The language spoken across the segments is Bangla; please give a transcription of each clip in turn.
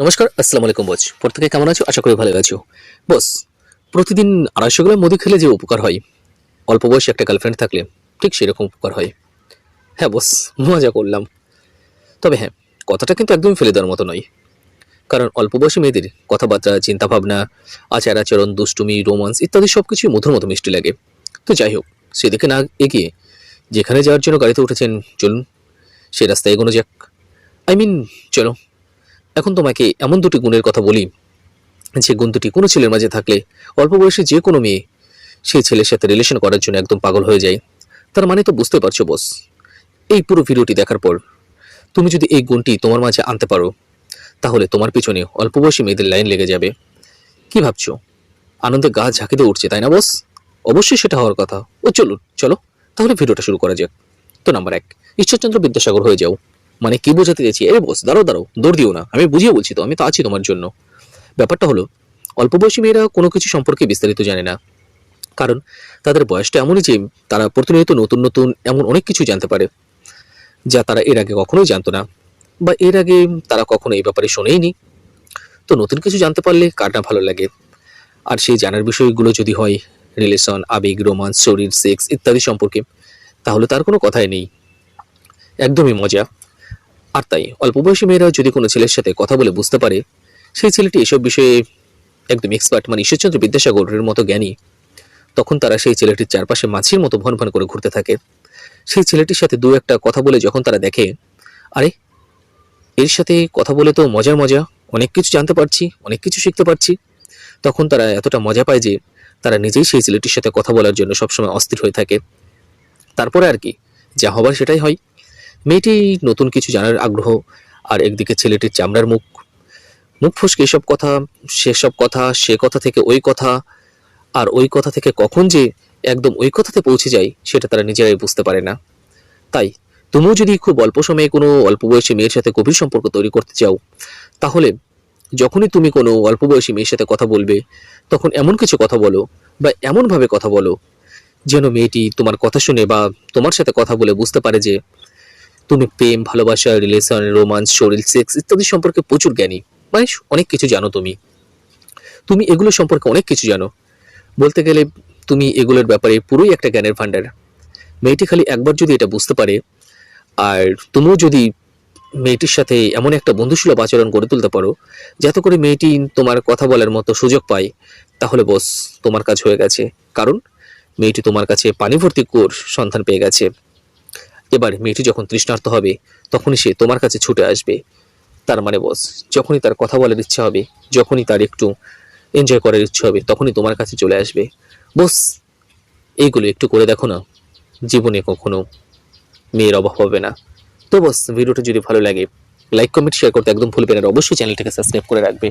নমস্কার, আসসালামু আলাইকুম বস। প্রত্যেকে কেমন আছো? আশা করি ভালো আছো। বস, প্রতিদিন আড়াইশো গ্রাম মধু খেলে যে উপকার হয়, অল্প বয়সে একটা গার্লফ্রেন্ড থাকলে ঠিক সেরকম উপকার হয়। হ্যাঁ বস, মজা করলাম। তবে হ্যাঁ কথাটা কিন্তু একদমই ফেলে দেওয়ার মতো নয়। কারণ অল্প বয়সী মেয়েদের কথাবার্তা, চিন্তাভাবনা, আচার আচরণ, দুষ্টুমি, রোমান্স ইত্যাদি সব কিছুই মধুর মতো মিষ্টি লাগে। তো যাই হোক, সেদিকে না এগিয়ে যেখানে যাওয়ার জন্য গাড়িতে উঠেছেন, চলুন, সে রাস্তায় এগোনো যাক। আই মিন, চলো এখন তোমাকে এমন দুটি গুণের কথা বলি, যে গুণ দুটি কোনো ছেলের মাঝে থাকলে, অল্প বয়সী যে কোনো মেয়ে সেই ছেলের সাথে রিলেশন করার জন্য একদম পাগল হয়ে যায়। তার মানে তো বুঝতে পারছ বস এই পুরো ভিডিওটি দেখার পর তুমি যদি এই গুণটি তোমার মাঝে আনতে পারো, তাহলে তোমার পিছনে অল্প বয়সী মেয়েদের লাইন লেগে যাবে। কি ভাবছ? আনন্দে গা ঝাঁকিতে উঠছে, তাই না বস অবশ্যই সেটা হওয়ার কথা। ও চলুন, চলো, তাহলে ভিডিওটা শুরু করা যাক। তো নাম্বার এক, ঈশ্বরচন্দ্র বিদ্যাসাগর হয়ে যাও। মানে কি বোঝাতে চাইছি? এ বস, দাঁড়াও দাঁড়াও, দৌড় দিও না। আমি বুঝিয়ে বলছি তো, আমি তো আছি তোমার জন্য। ব্যাপারটা হলো, অল্প বয়সী মেয়েরা কোনো কিছু সম্পর্কে বিস্তারিত জানে না। কারণ তাদের বয়সটা এমনই যে তারা প্রতিনিয়ত নতুন নতুন এমন অনেক কিছু জানতে পারে, যা তারা এর আগে কখনোই জানতো না, বা এর আগে তারা কখনো এই ব্যাপারে শোনেইনি। তো নতুন কিছু জানতে পারলে কার না ভালো লাগে? আর সেই জানার বিষয়গুলো যদি হয় রিলেশন আবেগ রোমান্স শরীর সেক্স ইত্যাদি সম্পর্কে, তাহলে তার কোনো কথাই নেই। একদমই মজা। আর তাই অল্প বয়সী মেয়েরা যদি কোনো ছেলের সাথে কথা বলে বুঝতে পারে, সেই ছেলেটি এসব বিষয়ে একদম এক্সপার্ট মানে ঈশ্বরচন্দ্র বিদ্যাসাগরের মতো জ্ঞানী। তখন তারা সেই ছেলেটির চারপাশে মাছির মতো ভন ভন করে ঘুরতে থাকে। সেই ছেলেটির সাথে দু একটা কথা বলে যখন তারা দেখে, আরে, এর সাথে কথা বলে তো মজার মজা, অনেক কিছু জানতে পারছি, অনেক কিছু শিখতে পারছি। তখন তারা এতটা মজা পায় যে, তারা নিজেই সেই ছেলেটির সাথে কথা বলার জন্য সবসময় অস্থির হয়ে থাকে। তারপরে আর কি, যা হবার সেটাই হয়। মেয়েটি নতুন কিছু জানার আগ্রহ, আর একদিকে ছেলেটির চামড়ার মুখ। মুখ ফসকে এসব কথা, সেসব কথা, সে কথা থেকে ওই কথা, আর ওই কথা থেকে কখন যে একদম ওই কথাতে পৌঁছে যায়, সেটা তারা নিজেরাই বুঝতে পারে না। তাই, তুমিও যদি খুব অল্প সময়ে কোনো অল্প বয়সী মেয়ের সাথে গভীর সম্পর্ক তৈরি করতে চাও, তাহলে যখনই তুমি কোনো অল্প বয়সী মেয়ের সাথে কথা বলবে, তখন এমন কিছু কথা বলো, বা এমনভাবে কথা বলো, যেন মেয়েটি তোমার কথা শুনে বা তোমার সাথে কথা বলে বুঝতে পারে যে তুমি প্রেম, ভালোবাসা রিলেশন রোমান্স শরীর সেক্স ইত্যাদি সম্পর্কে প্রচুর জ্ঞানী। মানে অনেক কিছু জানো তুমি। তুমি এগুলো সম্পর্কে অনেক কিছু জানো। বলতে গেলে তুমি এগুলোর ব্যাপারে পুরোই একটা জ্ঞানের ভাণ্ডার। মেয়েটি খালি একবার যদি এটা বুঝতে পারে, আর তুমিও যদি মেয়েটির সাথে এমন একটা বন্ধুসুলভ আচরণ গড়ে তুলতে পারো, যাতে করে মেয়েটি তোমার কথা বলার মতো সুযোগ পায়, তাহলে বস তোমার কাজ হয়ে গেছে। কারণ, মেয়েটি তোমার কাছে পানি ভর্তি কোর সন্ধান পেয়ে গেছে। এবার মেয়েটি যখন তৃষ্ণার্ত হবে, তখনই সে তোমার কাছে ছুটে আসবে। তার মানে বস যখনই তার কথা বলার ইচ্ছা হবে, যখনই তার একটু এনজয় করার ইচ্ছা হবে, তখনই তোমার কাছে চলে আসবে। বস এইগুলো একটু করে দেখো না। জীবনে কখনো মেয়ের অভাব হবে না। তো বস ভিডিওটা যদি ভালো লাগে লাইক কমেন্ট শেয়ার করতে একদম ভুলবেন আর অবশ্যই চ্যানেলটাকে সাবস্ক্রাইব করে রাখবে।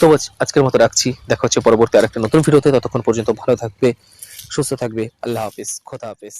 তো বস আজকের মতো রাখছি। দেখা হচ্ছে পরবর্তী আরেকটা নতুন ভিডিওতে। ততক্ষণ পর্যন্ত ভালো থাকবে, সুস্থ থাকবে। আল্লাহ হাফিজ। খোদা হাফিজ।